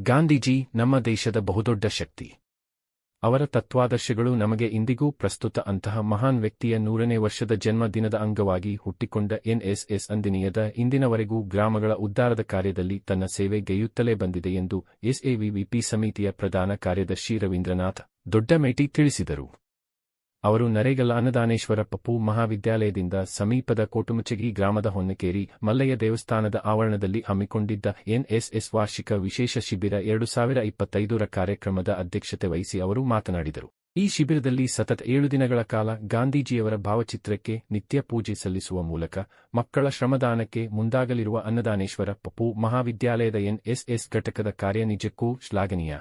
ಗಾಂಧೀಜಿ ನಮ್ಮ ದೇಶದ ಬಹುದೊಡ್ಡ ಶಕ್ತಿ. ಅವರ ತತ್ವಾದರ್ಶಗಳು ನಮಗೆ ಇಂದಿಗೂ ಪ್ರಸ್ತುತ ಅಂತಹ ಮಹಾನ್ ವ್ಯಕ್ತಿಯ ನೂರನೇ ವರ್ಷದ ಜನ್ಮದಿನದ ಅಂಗವಾಗಿ ಹುಟ್ಟಿಕೊಂಡ ಎನ್ಎಸ್ಎಸ್ ಅಂದಿನಿಯದ ಇಂದಿನವರೆಗೂ ಗ್ರಾಮಗಳ ಉದ್ಧಾರದ ಕಾರ್ಯದಲ್ಲಿ ತನ್ನ ಸೇವೆ ಗೈಯುತ್ತಲೇ ಬಂದಿದೆ ಎಂದು ಎಸ್ಎವಿವಿಪಿ ಸಮಿತಿಯ ಪ್ರಧಾನ ಕಾರ್ಯದರ್ಶಿ ರವೀಂದ್ರನಾಥ್ ದೊಡ್ಡಮೇಟಿ ತಿಳಿಸಿದರು. ಅವರು ನರೇಗಲ ಅನ್ನದಾನೇಶ್ವರ ಪಪ್ಪು ಮಹಾವಿದ್ಯಾಲಯದಿಂದ ಸಮೀಪದ ಕೋಟುಮುಚಗಿ ಗ್ರಾಮದ ಹೊನ್ನಕೇರಿ ಮಲ್ಲಯ್ಯ ದೇವಸ್ಥಾನದ ಆವರಣದಲ್ಲಿ ಹಮ್ಮಿಕೊಂಡಿದ್ದ ಎನ್ಎಸ್ಎಸ್ ವಾರ್ಷಿಕ ವಿಶೇಷ ಶಿಬಿರ ಎರಡು ಸಾವಿರ ಇಪ್ಪತ್ತೈದರ ಕಾರ್ಯಕ್ರಮದ ಅಧ್ಯಕ್ಷತೆ ವಹಿಸಿ ಅವರು ಮಾತನಾಡಿದರು. ಈ ಶಿಬಿರದಲ್ಲಿ ಸತತ ಏಳು ದಿನಗಳ ಕಾಲ ಗಾಂಧೀಜಿಯವರ ಭಾವಚಿತ್ರಕ್ಕೆ ನಿತ್ಯ ಪೂಜೆ ಸಲ್ಲಿಸುವ ಮೂಲಕ ಮಕ್ಕಳ ಶ್ರಮದಾನಕ್ಕೆ ಮುಂದಾಗಲಿರುವ ಅನ್ನದಾನೇಶ್ವರ ಪಪ್ಪು ಮಹಾವಿದ್ಯಾಲಯದ ಎನ್ಎಸ್ಎಸ್ ಘಟಕದ ಕಾರ್ಯ ನಿಜಕ್ಕೂ ಶ್ಲಾಘನೀಯ.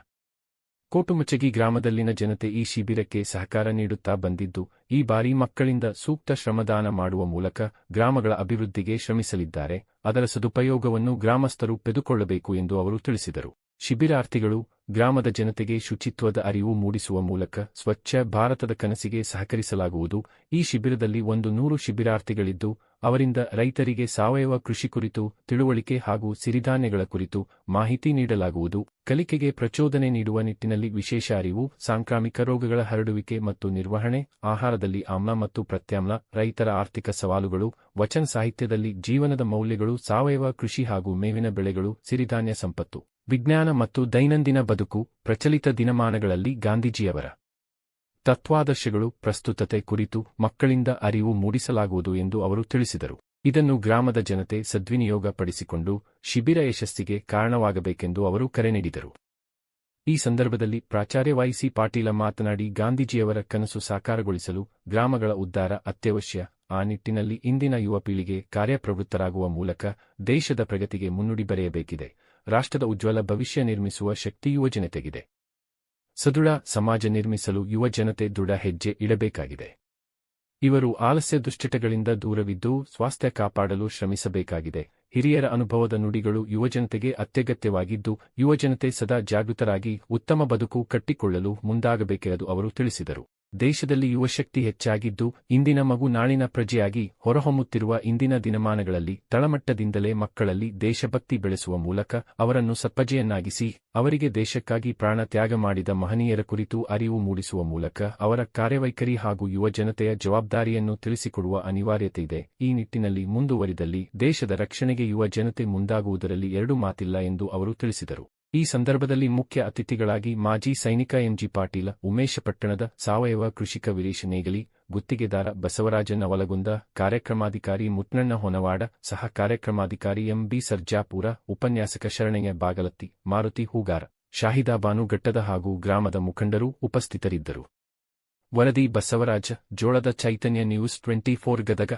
ಕೋಟುಮಚಗಿ ಗ್ರಾಮದಲ್ಲಿನ ಜನತೆ ಈ ಶಿಬಿರಕ್ಕೆ ಸಹಕಾರ ನೀಡುತ್ತಾ ಬಂದಿದ್ದು, ಈ ಬಾರಿ ಮಕ್ಕಳಿಂದ ಸೂಕ್ತ ಶ್ರಮದಾನ ಮಾಡುವ ಮೂಲಕ ಗ್ರಾಮಗಳ ಅಭಿವೃದ್ಧಿಗೆ ಶ್ರಮಿಸಲಿದ್ದಾರೆ. ಅದರ ಸದುಪಯೋಗವನ್ನು ಗ್ರಾಮಸ್ಥರು ಪೆದುಕೊಳ್ಳಬೇಕು ಎಂದು ಅವರು ತಿಳಿಸಿದರು. ಶಿಬಿರಾರ್ಥಿಗಳು ಗ್ರಾಮದ ಜನತೆಗೆ ಶುಚಿತ್ವದ ಅರಿವು ಮೂಡಿಸುವ ಮೂಲಕ ಸ್ವಚ್ಛ ಭಾರತದ ಕನಸಿಗೆ ಸಹಕರಿಸಲಾಗುವುದು. ಈ ಶಿಬಿರದಲ್ಲಿ ಒಂದು ನೂರು ಶಿಬಿರಾರ್ಥಿಗಳಿದ್ದು ಅವರಿಂದ ರೈತರಿಗೆ ಸಾವಯವ ಕೃಷಿ ಕುರಿತು ತಿಳುವಳಿಕೆ ಹಾಗೂ ಸಿರಿಧಾನ್ಯಗಳ ಕುರಿತು ಮಾಹಿತಿ ನೀಡಲಾಗುವುದು. ಕಲಿಕೆಗೆ ಪ್ರಚೋದನೆ ನೀಡುವ ನಿಟ್ಟಿನಲ್ಲಿ ವಿಶೇಷ ಅರಿವು, ಸಾಂಕ್ರಾಮಿಕ ರೋಗಗಳ ಹರಡುವಿಕೆ ಮತ್ತು ನಿರ್ವಹಣೆ, ಆಹಾರದಲ್ಲಿ ಆಮ್ಲ ಮತ್ತು ಪ್ರತ್ಯಾಮ್ಲ, ರೈತರ ಆರ್ಥಿಕ ಸವಾಲುಗಳು, ವಚನ ಸಾಹಿತ್ಯದಲ್ಲಿ ಜೀವನದ ಮೌಲ್ಯಗಳು, ಸಾವಯವ ಕೃಷಿ ಹಾಗೂ ಮೇವಿನ ಬೆಳೆಗಳು, ಸಿರಿಧಾನ್ಯ ಸಂಪತ್ತು, ವಿಜ್ಞಾನ ಮತ್ತು ದೈನಂದಿನ ಬದುಕು, ಪ್ರಚಲಿತ ದಿನಮಾನಗಳಲ್ಲಿ ಗಾಂಧೀಜಿಯವರ ತತ್ವಾದರ್ಶಗಳು ಪ್ರಸ್ತುತತೆ ಕುರಿತು ಮಕ್ಕಳಿಂದ ಅರಿವು ಮೂಡಿಸಲಾಗುವುದು ಎಂದು ಅವರು ತಿಳಿಸಿದರು. ಇದನ್ನು ಗ್ರಾಮದ ಜನತೆ ಸದ್ವಿನಿಯೋಗ ಪಡಿಸಿಕೊಂಡು ಶಿಬಿರ ಯಶಸ್ಸಿಗೆ ಕಾರಣವಾಗಬೇಕೆಂದು ಅವರು ಕರೆ ನೀಡಿದರು. ಈ ಸಂದರ್ಭದಲ್ಲಿ ಪ್ರಾಚಾರ್ಯ ವೈಸಿ ಪಾಟೀಲ ಮಾತನಾಡಿ, ಗಾಂಧೀಜಿಯವರ ಕನಸು ಸಾಕಾರಗೊಳಿಸಲು ಗ್ರಾಮಗಳ ಉದ್ಧಾರ ಅತ್ಯವಶ್ಯ. ಆ ನಿಟ್ಟಿನಲ್ಲಿ ಇಂದಿನ ಯುವ ಪೀಳಿಗೆ ಕಾರ್ಯಪ್ರವೃತ್ತರಾಗುವ ಮೂಲಕ ದೇಶದ ಪ್ರಗತಿಗೆ ಮುನ್ನುಡಿ ಬರೆಯಬೇಕಿದೆ. ರಾಷ್ಟ್ರದ ಉಜ್ವಲ ಭವಿಷ್ಯ ನಿರ್ಮಿಸುವ ಶಕ್ತಿ ಯುವಜನತೆಗಿದೆ ಸದೃಢ ಸಮಾಜ ನಿರ್ಮಿಸಲು ಯುವಜನತೆ ದೃಢ ಹೆಜ್ಜೆ ಇಡಬೇಕಾಗಿದೆ. ಇವರು ಆಲಸ್ಯ ದುಶ್ಚಟಗಳಿಂದ ದೂರವಿದ್ದು ಸ್ವಾಸ್ಥ್ಯ ಕಾಪಾಡಲು ಶ್ರಮಿಸಬೇಕಾಗಿದೆ. ಹಿರಿಯರ ಅನುಭವದ ನುಡಿಗಳು ಯುವಜನತೆಗೆ ಅತ್ಯಗತ್ಯವಾಗಿದ್ದು ಯುವಜನತೆ ಸದಾ ಜಾಗೃತರಾಗಿ ಉತ್ತಮ ಬದುಕು ಕಟ್ಟಿಕೊಳ್ಳಲು ಮುಂದಾಗಬೇಕೆಂದು ಅವರು ತಿಳಿಸಿದರು. ದೇಶದಲ್ಲಿ ಯುವಶಕ್ತಿ ಹೆಚ್ಚಾಗಿದ್ದು, ಇಂದಿನ ಮಗು ನಾಳಿನ ಪ್ರಜೆಯಾಗಿ ಹೊರಹೊಮ್ಮುತ್ತಿರುವ ಇಂದಿನ ದಿನಮಾನಗಳಲ್ಲಿ ತಳಮಟ್ಟದಿಂದಲೇ ಮಕ್ಕಳಲ್ಲಿ ದೇಶಭಕ್ತಿ ಬೆಳೆಸುವ ಮೂಲಕ ಅವರನ್ನು ಸಪ್ಪಜೆಯನ್ನಾಗಿಸಿ ಅವರಿಗೆ ದೇಶಕ್ಕಾಗಿ ಪ್ರಾಣ ತ್ಯಾಗ ಮಾಡಿದ ಮಹನೀಯರ ಕುರಿತು ಅರಿವು ಮೂಡಿಸುವ ಮೂಲಕ ಅವರ ಕಾರ್ಯವೈಖರಿ ಹಾಗೂ ಯುವಜನತೆಯ ಜವಾಬ್ದಾರಿಯನ್ನು ತಿಳಿಸಿಕೊಡುವ ಅನಿವಾರ್ಯತೆಯಿದೆ. ಈ ನಿಟ್ಟಿನಲ್ಲಿ ಮುಂದುವರಿದಲ್ಲಿ ದೇಶದ ರಕ್ಷಣೆಗೆ ಯುವ ಜನತೆ ಮುಂದಾಗುವುದರಲ್ಲಿ ಎರಡು ಮಾತಿಲ್ಲ ಎಂದು ಅವರು ತಿಳಿಸಿದರು. ಈ ಸಂದರ್ಭದಲ್ಲಿ ಮುಖ್ಯ ಅತಿಥಿಗಳಾಗಿ ಮಾಜಿ ಸೈನಿಕ ಎಂಜಿ ಪಾಟೀಲ, ಉಮೇಶ ಪಟ್ಟಣದ ಸಾವಯವ ಕೃಷಿಕ ವೀರೇಶ ನೇಗಲಿ, ಗುತ್ತಿಗೆದಾರ ಬಸವರಾಜ ನವಲಗುಂದ ಕಾರ್ಯಕ್ರಮಾಧಿಕಾರಿ ಮುಟ್ನಣ್ಣ ಹೊನವಾಡ, ಸಹ ಕಾರ್ಯಕ್ರಮಾಧಿಕಾರಿ ಎಂಬಿ ಸರ್ಜಾಪುರ, ಉಪನ್ಯಾಸಕ ಶರಣಯ್ಯ ಬಾಗಲತ್ತಿ, ಮಾರುತಿ ಹೂಗಾರ ಶಾಹಿದಾ ಬಾನು ಘಟ್ಟದ ಹಾಗೂ ಗ್ರಾಮದ ಮುಖಂಡರು ಉಪಸ್ಥಿತರಿದ್ದರು. ವರದಿ Basavaraja, Jolada Chaitanya news twenty four Gadag.